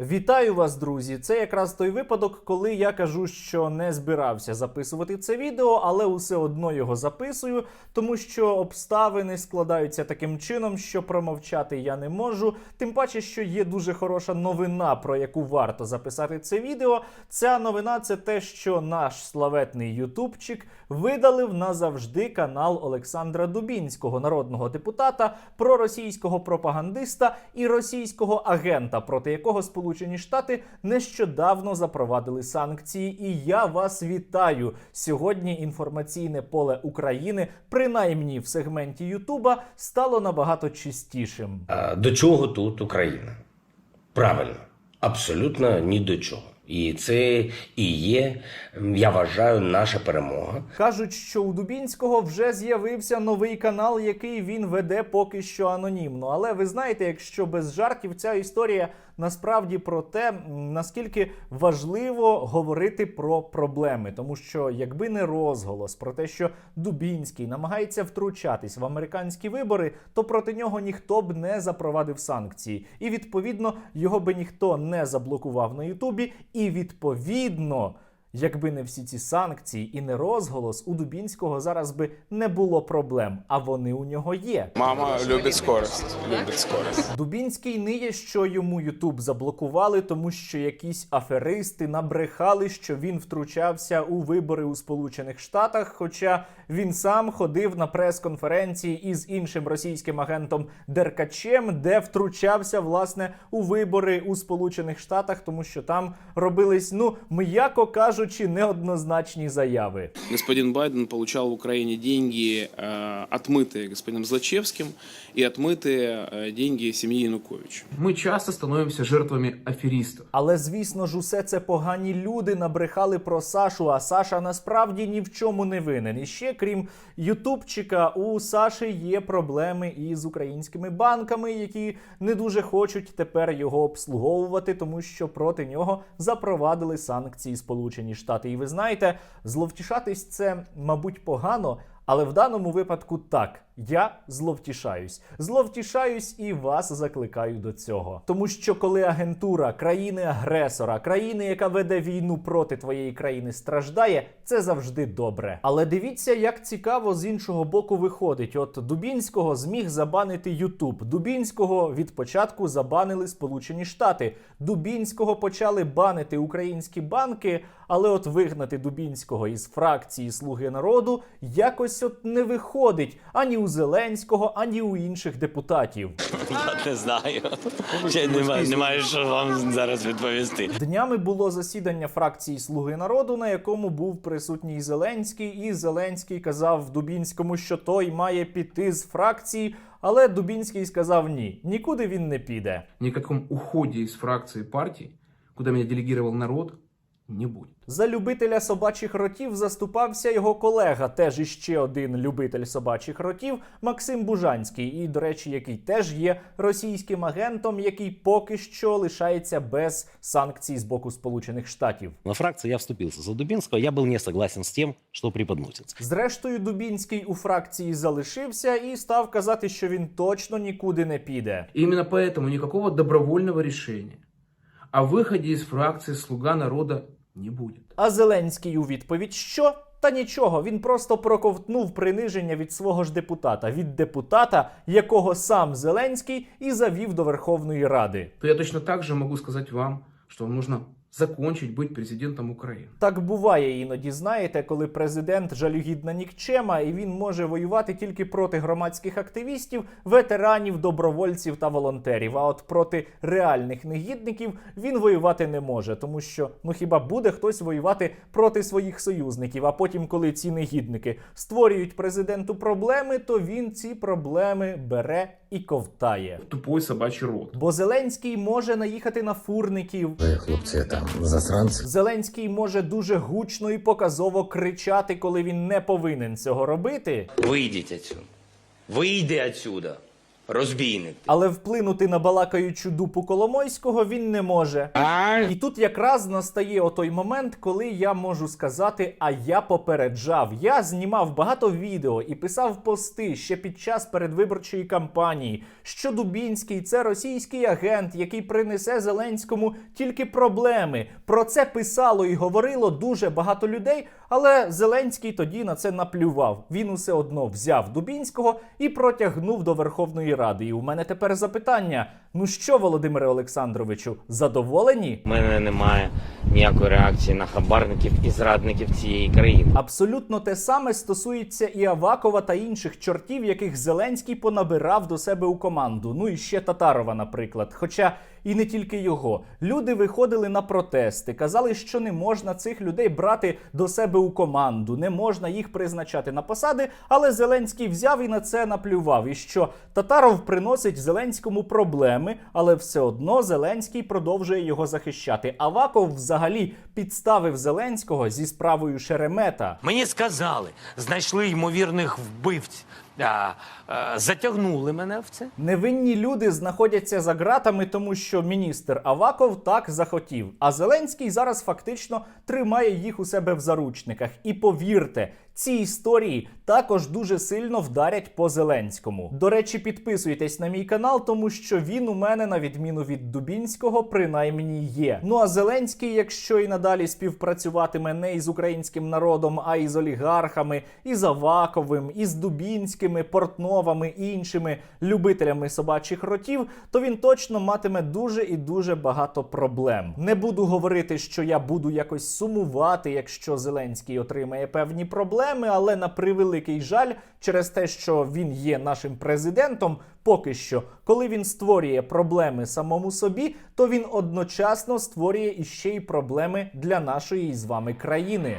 Вітаю вас, друзі! Це якраз той випадок, коли я кажу, що не збирався записувати це відео, але усе одно його записую, тому що обставини складаються таким чином, що промовчати я не можу. Тим паче, що є дуже хороша новина, про яку варто записати це відео. Ця новина це те, що наш славетний ютубчик видалив назавжди канал Олександра Дубінського, народного депутата, проросійського пропагандиста і російського агента, проти якого Сполучені Штати нещодавно запровадили санкції. І я вас вітаю. Сьогодні інформаційне поле України, принаймні в сегменті Ютуба, стало набагато чистішим. До чого тут Україна? Правильно, абсолютно ні до чого. І це і є, я вважаю, наша перемога. Кажуть, що у Дубінського вже з'явився новий канал, який він веде поки що анонімно. Але ви знаєте, якщо без жартів ця історія насправді про те, наскільки важливо говорити про проблеми, тому що якби не розголос про те, що Дубінський намагається втручатись в американські вибори, то проти нього ніхто б не запровадив санкції, і відповідно його би ніхто не заблокував на Ютубі, і відповідно. Якби не всі ці санкції і не розголос, у Дубінського зараз би не було проблем, а вони у нього є. Мама любит скорость. Любит скорость. Дубінський ниє, що йому Ютуб заблокували, тому що якісь аферисти набрехали, що він втручався у вибори у Сполучених Штатах. Хоча він сам ходив на прес-конференції із іншим російським агентом Деркачем, де втручався власне у вибори у Сполучених Штатах, тому що там робились, ну м'яко кажучи, неоднозначні заяви. Господин Байден получал в Украине деньги, э, отмытые господином Злачевским, и отмытые э, деньги семьи Януковича. Мы часто становимся жертвами аферистов. Але звісно ж, усе це погані люди набрехали про Сашу. А Саша насправді ні в чому не винен. І ще крім Ютубчика, у Саші є проблеми із українськими банками, які не дуже хочуть тепер його обслуговувати, тому що проти нього запровадили санкції Сполучені Штати. І ви знаєте, зловтішатись це, мабуть, погано. Але в даному випадку так, я зловтішаюсь. Зловтішаюсь і вас закликаю до цього. Тому що коли агентура країни-агресора, країни, яка веде війну проти твоєї країни, страждає, це завжди добре. Але дивіться, як цікаво з іншого боку виходить. От Дубінського зміг забанити Ютуб. Дубінського від початку забанили Сполучені Штати. Дубінського почали банити українські банки, але от вигнати Дубінського із фракції Слуги народу якось от не виходить ані у Зеленського, ані у інших депутатів. Я не знаю. Ще немає, немає що вам зараз відповісти. Днями було засідання фракції Слуги народу, на якому був присутній Зеленський, і Зеленський казав Дубінському, що той має піти з фракції. Але Дубінський сказав ні, нікуди він не піде. Каком уходе из фракции партии, куда меня делегировал народ, не будет. За любителя собачих ротів заступався його колега, теж іще один любитель собачих ротів, Максим Бужанський, і, до речі, який теж є російським агентом, який поки що лишається без санкцій з боку Сполучених Штатів. На фракции я вступился за Дубинского. Я был не согласен с тем, что преподносится. Зрештою, Дубінський у фракції залишився і став казати, що він точно нікуди не піде. И именно поэтому никакого добровольного решения о выходе из фракции «Слуга народа» не буде. А Зеленський у відповідь що? Та нічого, він просто проковтнув приниження від свого ж депутата, від депутата, якого сам Зеленський і завів до Верховної Ради. То я точно так же можу сказати вам, що вам нужно закончить быть президентом Украины. Так буває іноді, знаєте, коли президент жалюгідна нікчема, і він може воювати тільки проти громадських активістів, ветеранів, добровольців та волонтерів. А от проти реальних негідників він воювати не може, тому що ну хіба буде хтось воювати проти своїх союзників? А потім, коли ці негідники створюють президенту проблеми, то він ці проблеми бере і ковтає. Тупой собачий рот. Бо Зеленський може наїхати на фурників. Ви, хлопці, там засранці. Зеленський може дуже гучно і показово кричати, коли він не повинен цього робити. Вийдіть отсюда. Вийди отсюда. Розбійник. Але вплинути на балакаючу дупу Коломойського він не може. І тут якраз настає отой момент, коли я можу сказати: а я попереджав. Я знімав багато відео і писав пости ще під час передвиборчої кампанії, що Дубінський це російський агент, який принесе Зеленському тільки проблеми. Про це писало і говорило дуже багато людей. Але Зеленський тоді на це наплював. Він усе одно взяв Дубінського і протягнув до Верховної Ради. І у мене тепер запитання: ну що, Володимире Олександровичу, задоволені? У мене немає ніякої реакції на хабарників і зрадників цієї країни. Абсолютно те саме стосується і Авакова та інших чортів, яких Зеленський понабирав до себе у команду. Ну і ще Татарова, наприклад. Хоча і не тільки його. Люди виходили на протести, казали, що не можна цих людей брати до себе у команду, не можна їх призначати на посади. Але Зеленський взяв і на це наплював. І що Татаров приносить Зеленському проблеми, але все одно Зеленський продовжує його захищати. Аваков взагалі підставив Зеленського зі справою Шеремета. Мені сказали, знайшли ймовірних вбивць, а, а, затягнули мене в це. Невинні люди знаходяться за ґратами, тому що міністр Аваков так захотів. А Зеленський зараз фактично тримає їх у себе в заручниках. І повірте, ці історії також дуже сильно вдарять по Зеленському. До речі, підписуйтесь на мій канал, тому що він у мене, на відміну від Дубінського, принаймні є. Ну а Зеленський, якщо і надалі співпрацюватиме не із українським народом, а із олігархами, із Аваковим, із Дубінськими, Портновами і іншими любителями собачих ротів, то він точно матиме дуже і дуже багато проблем. Не буду говорити, що я буду якось сумувати, якщо Зеленський отримає певні проблеми, але на превеликий жаль, через те, що він є нашим президентом, поки що, коли він створює проблеми самому собі, то він одночасно створює іще й проблеми для нашої з вами країни.